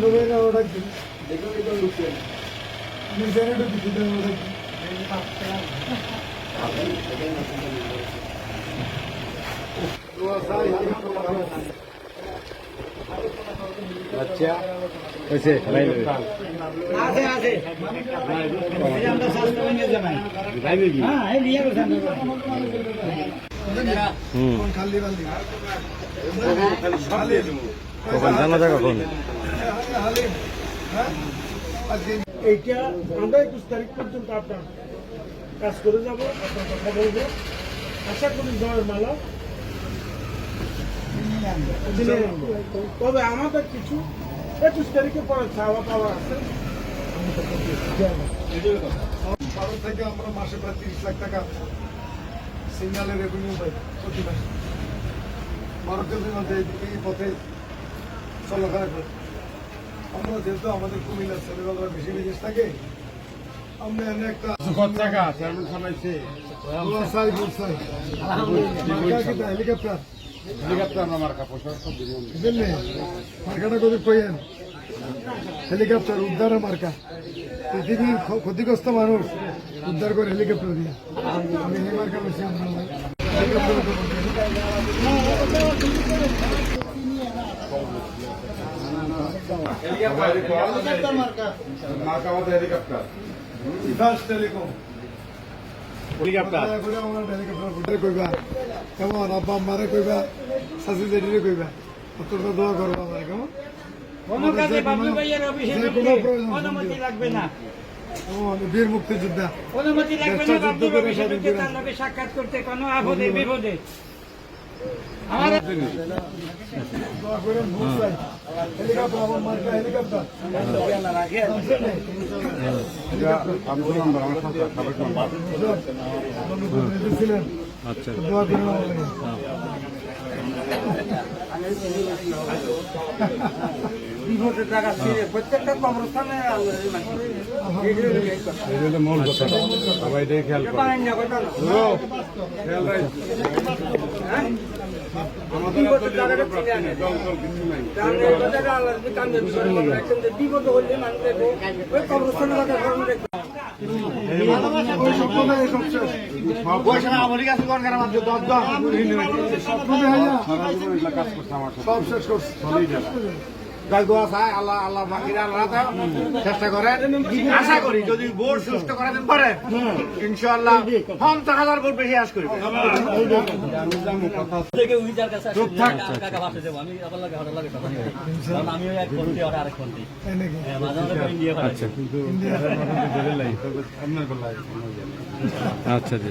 জেনুভে না ওটা কি? নিজের একটু কিছু দেন ওটা কি? আচ্ছা হয়েছে আছে আছে। আমরা স্বাস্থ্য নিয়ে যাবেন হ্যাঁ এই নিয়ে গেছেন হুম কোন খালি বালি কখন জানা যায় কখন হালিম আজকে এইটা আমরা একুশ তারিখ পর্যন্ত আপনার কাজ করে যাব আপনার কথা বলব। আশা করি জয়ের মালা। তবে আমাদের কিছু একুশ তারিখে পরে চাওয়া পাওয়া আছে। ভারত থেকে আমরা মাসে প্রায় তিরিশ লাখ টাকা সিগন্যালের রেভিনিউ পাই প্রতি মাসে এই পথে চলাফেরা করি। আমরা যেহেতু আমাদের কুমিল্লার ছেলেবেলার বেশি বিদেশ থাকে আমরা এনে একটা টাকা চেয়ারম্যান সামাইছে গোসাই গোসাই হেলিকপ্টার? হেলিকপ্টার আমার কাপড় সব দিন বুঝলেন মার্কাটা কবি কইেন হেলিকপ্টার উদ্ধারের মার্কা। পৃথিবীর ক্ষ- ক্ষতিগ্রস্ত মানুষ উদ্ধার করে হেলিকপ্টার দিয়ে। আমি বেশি আমরা হেলিকপ্টার টেলিকম কেমন? আব্বা আম্মারে কইবা শাশি জেঠিরে কইবা অতটা দোয়া করবা আমার কেমন? কোনো কাজে বাবলু ভাইয়ের অফিসে অনুমতি লাগবে না। বীর মুক্তিযোদ্ধা। অনুমতি লাগবে না যুদ্ধ করে স্বাধীন সাক্ষাৎ করতে কোনো আপদে বিপদে। ছিলেন আচ্ছা। স্বপ্ন নেই। সব শেষ। করছে। আমার সাথে সব শেষ করছে চলেই যাবে আল্লাহ আল্লাহ বাকিরা আল্লাহ চেষ্টা করেন। আশা করি যদি ভোট সুস্থ ইনশাআল্লাহ পঞ্চাশ হাজার ভোট বেশি নাকি? আচ্ছা। আচ্ছা জি।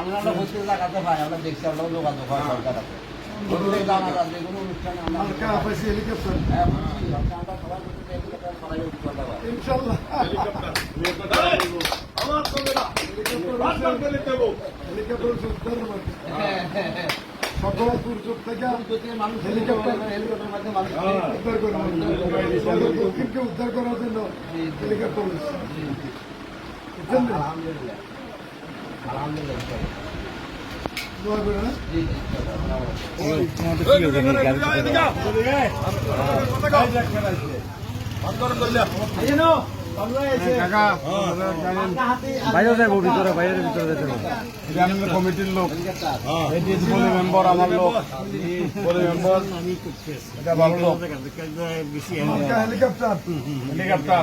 আমরা হচ্ছে লাগাতে পাই আমরা দেখছি আমরা যোগাযোগ হয় হেলিকপ্টার। সকল দুর্যোগ থেকে হেলিকপ্টার উদ্ধার করার জন্য হেলিকপ্টার। বুঝছেন না? দোয়া করে না বাইরে যাব ভিতরে বাইরে ভিতরে যেতে এটা কমিটির লোক মেম্বার আমার লোক মেম্বার হেলিকপ্টার হেলিকপ্টার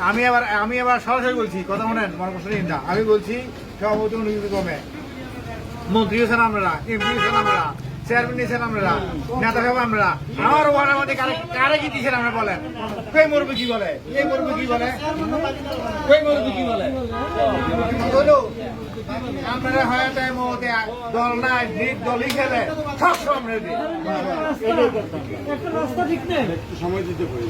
আমি আবার আমি আবার সরাসরি বলছি কথা মনেন মনে করছেন না আমি বলছি সভাপতি অনুমতি কমে মন্ত্রী হয়েছেন আমরা এমপি হয়েছেন আমরা চেয়ারম্যান নিয়েছেন আমরা নেতা সাহেব আমরা। আমার ওয়ার্ডের মধ্যে কারে কারে কি দিয়েছেন আমরা বলেন? কই মরবে কি বলে? এই মরবে কি বলে? কই মরবে কি বলে? হয় দল নাই দলই খেলে। সব সময় দিই একটা রাস্তা ঠিক নেই। সময় দিতে পারি।